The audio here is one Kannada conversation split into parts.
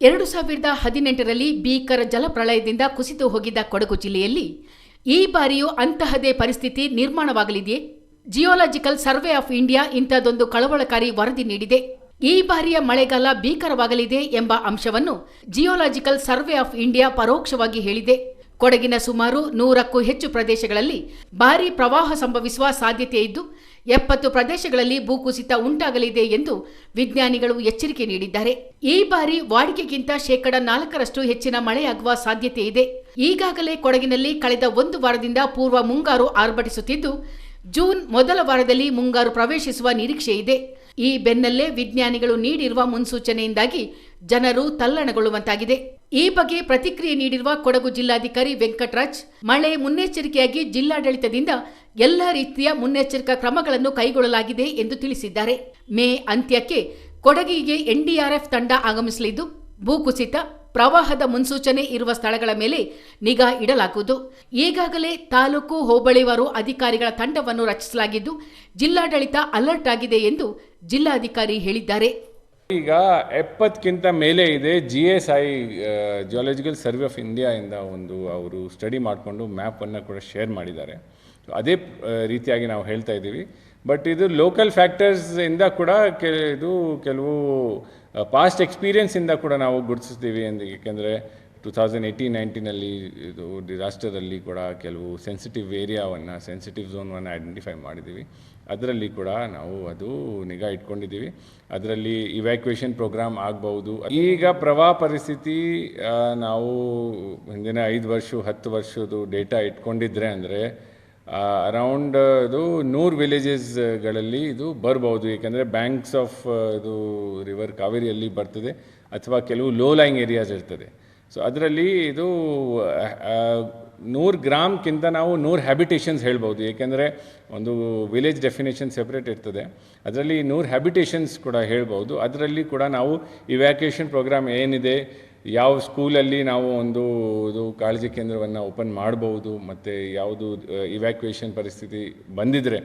ಎರಡು ಸಾವಿರದ ಹದಿನೆಂಟರಲ್ಲಿ ಭೀಕರ ಜಲಪ್ರಳಯದಿಂದ ಕುಸಿದು ಹೋಗಿದ್ದ ಕೊಡಗು ಜಿಲ್ಲೆಯಲ್ಲಿ ಈ ಬಾರಿಯೂ ಅಂತಹದೇ ಪರಿಸ್ಥಿತಿ ನಿರ್ಮಾಣವಾಗಲಿದೆಯೇ? ಜಿಯೋಲಾಜಿಕಲ್ ಸರ್ವೆ ಆಫ್ ಇಂಡಿಯಾ ಇಂಥದೊಂದು ಕಳವಳಕಾರಿ ವರದಿ ನೀಡಿದೆ. ಈ ಬಾರಿಯ ಮಳೆಗಾಲ ಭೀಕರವಾಗಲಿದೆ ಎಂಬ ಅಂಶವನ್ನು ಜಿಯೋಲಾಜಿಕಲ್ ಸರ್ವೆ ಆಫ್ ಇಂಡಿಯಾ ಪರೋಕ್ಷವಾಗಿ ಹೇಳಿದೆ. ಕೊಡಗಿನ ಸುಮಾರು ನೂರಕ್ಕೂ ಹೆಚ್ಚು ಪ್ರದೇಶಗಳಲ್ಲಿ ಭಾರೀ ಪ್ರವಾಹ ಸಂಭವಿಸುವ ಸಾಧ್ಯತೆ ಇದ್ದು ಎಪ್ಪತ್ತು ಪ್ರದೇಶಗಳಲ್ಲಿ ಭೂಕುಸಿತ ಉಂಟಾಗಲಿದೆ ಎಂದು ವಿಜ್ಞಾನಿಗಳು ಎಚ್ಚರಿಕೆ ನೀಡಿದ್ದಾರೆ. ಈ ಬಾರಿ ವಾಡಿಕೆಗಿಂತ ಶೇಕಡ ನಾಲ್ಕರಷ್ಟು ಹೆಚ್ಚಿನ ಮಳೆಯಾಗುವ ಸಾಧ್ಯತೆ ಇದೆ. ಈಗಾಗಲೇ ಕೊಡಗಿನಲ್ಲಿ ಕಳೆದ ಒಂದು ವಾರದಿಂದ ಪೂರ್ವ ಮುಂಗಾರು ಆರ್ಭಟಿಸುತ್ತಿದ್ದು, ಜೂನ್ ಮೊದಲ ವಾರದಲ್ಲಿ ಮುಂಗಾರು ಪ್ರವೇಶಿಸುವ ನಿರೀಕ್ಷೆ ಇದೆ ಈ ಬೆನ್ನಲ್ಲೇ ವಿಜ್ಞಾನಿಗಳು ನೀಡಿರುವ ಮುನ್ಸೂಚನೆಯಿಂದಾಗಿ ಜನರು ತಲ್ಲಣಗೊಳ್ಳುವಂತಾಗಿದೆ. ಈ ಬಗ್ಗೆ ಪ್ರತಿಕ್ರಿಯೆ ನೀಡಿರುವ ಕೊಡಗು ಜಿಲ್ಲಾಧಿಕಾರಿ ವೆಂಕಟರಾಜ್, ಮಳೆ ಮುನ್ನೆಚ್ಚರಿಕೆಯಾಗಿ ಜಿಲ್ಲಾಡಳಿತದಿಂದ ಎಲ್ಲ ರೀತಿಯ ಮುನ್ನೆಚ್ಚರಿಕಾ ಕ್ರಮಗಳನ್ನು ಕೈಗೊಳ್ಳಲಾಗಿದೆ ಎಂದು ತಿಳಿಸಿದ್ದಾರೆ. ಮೇ ಅಂತ್ಯಕ್ಕೆ ಕೊಡಗಿಗೆ ಎನ್ಡಿಆರ್ಎಫ್ ತಂಡ ಆಗಮಿಸಲಿದ್ದು ಭೂಕುಸಿತ ಪ್ರವಾಹದ ಮುನ್ಸೂಚನೆ ಇರುವ ಸ್ಥಳಗಳ ಮೇಲೆ ನಿಗಾ ಇಡಲಾಗುವುದು. ಈಗಾಗಲೇ ತಾಲೂಕು ಹೋಬಳಿವಾರು ಅಧಿಕಾರಿಗಳ ತಂಡವನ್ನು ರಚಿಸಲಾಗಿದ್ದು, ಜಿಲ್ಲಾಡಳಿತ ಅಲರ್ಟ್ ಆಗಿದೆ ಎಂದು ಜಿಲ್ಲಾಧಿಕಾರಿ ಹೇಳಿದ್ದಾರೆ. ಈಗ ಎಪ್ಪತ್ತಕ್ಕಿಂತ ಮೇಲೆ ಇದೆ G S I geological survey of ಇಂಡಿಯಾಯಿಂದ ಒಂದು ಅವರು ಸ್ಟಡಿ ಮಾಡಿಕೊಂಡು ಮ್ಯಾಪನ್ನು ಕೂಡ ಶೇರ್ ಮಾಡಿದ್ದಾರೆ. ಅದೇ ರೀತಿಯಾಗಿ ನಾವು ಹೇಳ್ತಾ ಇದ್ದೀವಿ. ಬಟ್ ಇದು ಲೋಕಲ್ ಫ್ಯಾಕ್ಟರ್ಸಿಂದ ಕೂಡ ಕೆ, ಇದು ಕೆಲವು ಪಾಸ್ಟ್ ಎಕ್ಸ್ಪೀರಿಯನ್ಸಿಂದ ಕೂಡ ನಾವು ಗುರುತಿಸ್ತೀವಿ ಎಂದು, ಏಕೆಂದರೆ ಟು ತೌಸಂಡ್ ಏಯ್ಟೀನ್ ನೈನ್ಟೀನಲ್ಲಿ ಇದು ರಾಷ್ಟ್ರದಲ್ಲಿ ಕೂಡ ಕೆಲವು ಸೆನ್ಸಿಟಿವ್ ಏರಿಯಾವನ್ನು ಸೆನ್ಸಿಟಿವ್ ಝೋನನ್ನು ಐಡೆಂಟಿಫೈ ಮಾಡಿದ್ದೀವಿ. ಅದರಲ್ಲಿ ಕೂಡ ನಾವು ಅದು ನಿಗಾ ಇಟ್ಕೊಂಡಿದ್ದೀವಿ. ಅದರಲ್ಲಿ ಇವ್ಯಾಕ್ಯುಯೇಷನ್ ಪ್ರೋಗ್ರಾಮ್ ಆಗ್ಬೋದು ಈಗ ಪ್ರವಾಹ ಪರಿಸ್ಥಿತಿ ನಾವು ಹಿಂದಿನ ಐದು ವರ್ಷ, ಹತ್ತು ವರ್ಷದ್ದು ಡೇಟಾ ಇಟ್ಕೊಂಡಿದ್ರೆ ಅಂದರೆ ಅರೌಂಡ್ ಇದು ನೂರು ವಿಲೇಜಸ್ಗಳಲ್ಲಿ ಇದು ಬರ್ಬೋದು ಏಕೆಂದರೆ ಬ್ಯಾಂಕ್ಸ್ ಆಫ್ ಇದು ರಿವರ್ ಕಾವೇರಿಯಲ್ಲಿ ಬರ್ತದೆ. ಅಥವಾ ಕೆಲವು ಲೋ ಲೈಂಗ್ ಏರಿಯಾಸ್ ಇರ್ತದೆ. ಸೊ ಅದರಲ್ಲಿ ಇದು ನೂರು ಗ್ರಾಮ್ಗಿಂತ ನಾವು ನೂರು ಹ್ಯಾಬಿಟೇಷನ್ಸ್ ಹೇಳ್ಬೋದು. ಏಕೆಂದರೆ ಒಂದು ವಿಲೇಜ್ ಡೆಫಿನೇಷನ್ ಸೆಪ್ರೇಟ್ ಇರ್ತದೆ. ಅದರಲ್ಲಿ ನೂರು ಹ್ಯಾಬಿಟೇಷನ್ಸ್ ಕೂಡ ಹೇಳ್ಬೋದು. ಅದರಲ್ಲಿ ಕೂಡ ನಾವು ಇವ್ಯಾಕ್ಯುಯೇಷನ್ ಪ್ರೋಗ್ರಾಮ್ ಏನಿದೆ, ಯಾವ ಸ್ಕೂಲಲ್ಲಿ ನಾವು ಒಂದು ಇದು ಕಾಳಜಿ ಕೇಂದ್ರವನ್ನು ಓಪನ್ ಮಾಡ್ಬೋದು, ಮತ್ತು ಯಾವುದು ಇವ್ಯಾಕ್ಯುಯೇಷನ್ ಪರಿಸ್ಥಿತಿ ಬಂದಿದ್ದರೆ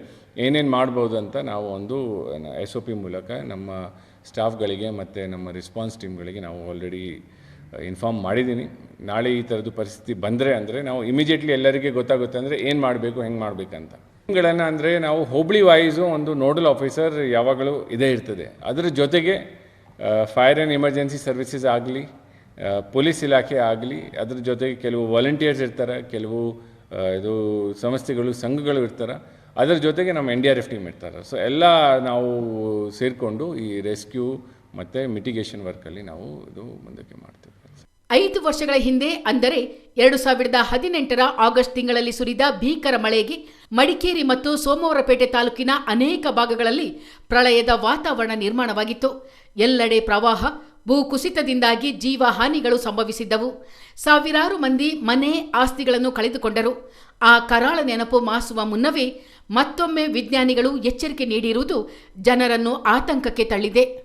ಏನೇನು ಮಾಡ್ಬೋದು ಅಂತ ನಾವು ಒಂದು ಎಸ್ ಒ ಪಿ ಮೂಲಕ ನಮ್ಮ ಸ್ಟಾಫ್ಗಳಿಗೆ ಮತ್ತು ನಮ್ಮ ರೆಸ್ಪಾನ್ಸ್ ಟೀಮ್ಗಳಿಗೆ ನಾವು ಆಲ್ರೆಡಿ ಇನ್ಫಾರ್ಮ್ ಮಾಡಿದ್ದೀನಿ. ನಾಳೆ ಈ ಥರದ್ದು ಪರಿಸ್ಥಿತಿ ಬಂದರೆ ಅಂದರೆ ನಾವು ಇಮಿಡಿಯೇಟ್ಲಿ ಎಲ್ಲರಿಗೆ ಗೊತ್ತಾಗುತ್ತೆ ಅಂದರೆ ಏನು ಮಾಡಬೇಕು, ಹೆಂಗೆ ಮಾಡಬೇಕಂತ. ಗಳನ್ನು ಅಂದರೆ ನಾವು ಹೋಬಳಿ ವಾಯ್ಸು ಒಂದು ನೋಡಲ್ ಆಫೀಸರ್ ಯಾವಾಗಲೂ ಇದೇ ಇರ್ತದೆ. ಅದರ ಜೊತೆಗೆ ಫೈರ್ ಆ್ಯಂಡ್ ಎಮರ್ಜೆನ್ಸಿ ಸರ್ವಿಸಸ್ ಆಗಲಿ ಪೊಲೀಸ್ ಇಲಾಖೆ ಆಗಲಿ, ಅದ್ರ ಜೊತೆಗೆ ಕೆಲವು ವಾಲಂಟಿಯರ್ಸ್ ಇರ್ತಾರೆ, ಕೆಲವು ಇದು ಸಂಸ್ಥೆಗಳು, ಸಂಘಗಳು ಇರ್ತಾರೆ. ಅದರ ಜೊತೆಗೆ ನಮ್ಮ N D R F team ಇರ್ತಾರೆ. ಸೊ ಎಲ್ಲ ನಾವು ಸೇರಿಕೊಂಡು ಈ ರೆಸ್ಕ್ಯೂ ಮತ್ತು ಮಿಟಿಗೇಷನ್ ವರ್ಕಲ್ಲಿ ನಾವು ಇದು ಮುಂದಕ್ಕೆ ಮಾಡ್ತೇವೆ. ಐದು ವರ್ಷಗಳ ಹಿಂದೆ ಅಂದರೆ ಎರಡು ಸಾವಿರದ ಹದಿನೆಂಟರ ಆಗಸ್ಟ್ ತಿಂಗಳಲ್ಲಿ ಸುರಿದ ಭೀಕರ ಮಳೆಗೆ ಮಡಿಕೇರಿ ಮತ್ತು ಸೋಮವಾರಪೇಟೆ ತಾಲೂಕಿನ ಅನೇಕ ಭಾಗಗಳಲ್ಲಿ ಪ್ರಳಯದ ವಾತಾವರಣ ನಿರ್ಮಾಣವಾಗಿತ್ತು. ಎಲ್ಲೆಡೆ ಪ್ರವಾಹ, ಭೂಕುಸಿತದಿಂದಾಗಿ ಜೀವ ಹಾನಿಗಳು ಸಂಭವಿಸಿದ್ದವು. ಸಾವಿರಾರು ಮಂದಿ ಮನೆ ಆಸ್ತಿಗಳನ್ನು ಕಳೆದುಕೊಂಡರು. ಆ ಕರಾಳ ನೆನಪು ಮಾಸುವ ಮುನ್ನವೇ ಮತ್ತೊಮ್ಮೆ ವಿಜ್ಞಾನಿಗಳು ಎಚ್ಚರಿಕೆ ನೀಡಿರುವುದು ಜನರನ್ನು ಆತಂಕಕ್ಕೆ ತಳ್ಳಿದೆ.